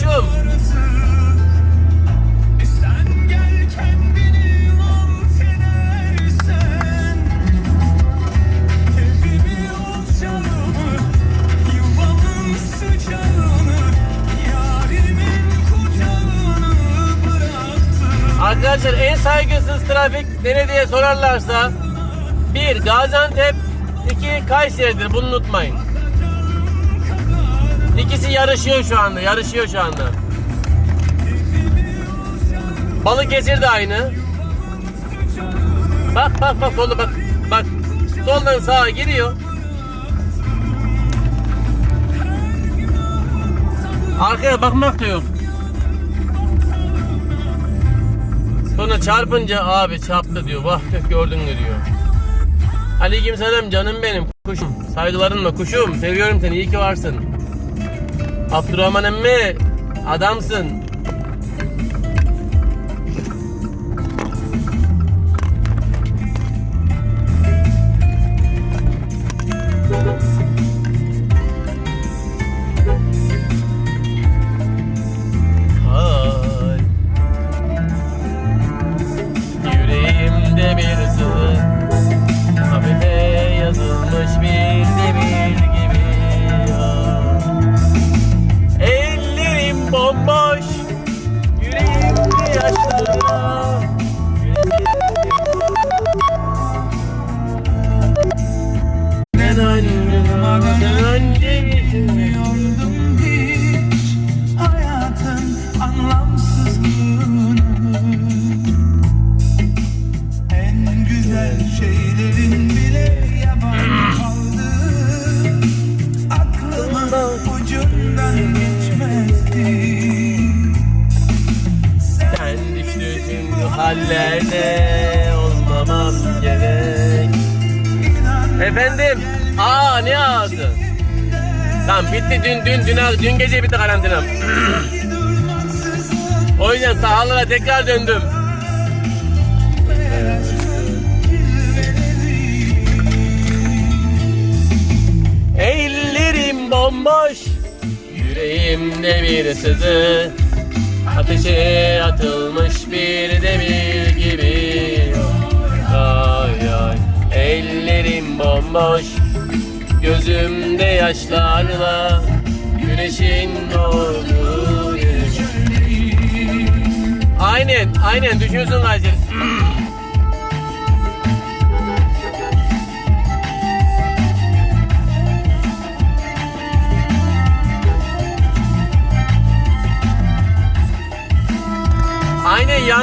bıraktım Arkadaşlar en saygısız trafik nere diye sorarlarsa bir Gaziantep, iki Kayseri'dir. Bunu unutmayın. İkisi yarışıyor şu anda. Yarışıyor şu anda. Balıkesir de aynı. Bak bak bak solda bak. Bak. Soldan sağa giriyor. Arkaya bakmak da yok. Sonra çarpınca abi çarptı diyor. Vah gördün diyor. Aleyküm selam canım benim. Kuşum. Saygılarımla kuşum. Seviyorum seni. İyi ki varsın. Abdurrahman emmi. Adamsın. Hallerde olmamam gerek Efendim? Aa ne ağzı? Tamam bitti dün dün dün dün gece bitti karantinam. o yüzden sahalara tekrar döndüm. Ellerim bomboş, yüreğimde bir sızı. Ateşe atılmış bir demir gibi. Ay ay, ellerim bomboş, gözümde yaşlarla. Güneşin doğduğu. Aynen, aynen düşünüyorsun Gazel.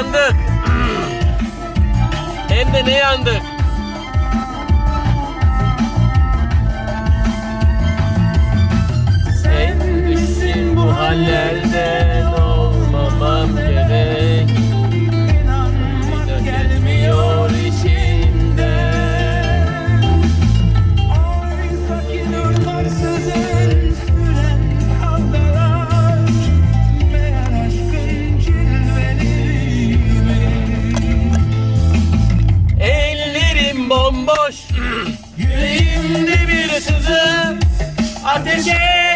yandık. Hem de ne yandık? Sen düşsün bu hallerden olmamam bomboş Yüreğimde bir sızı Ateşe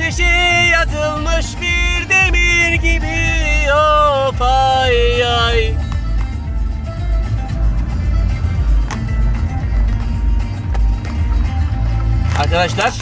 ateşe yazılmış bir demir gibi. Of ay ay. Arkadaşlar.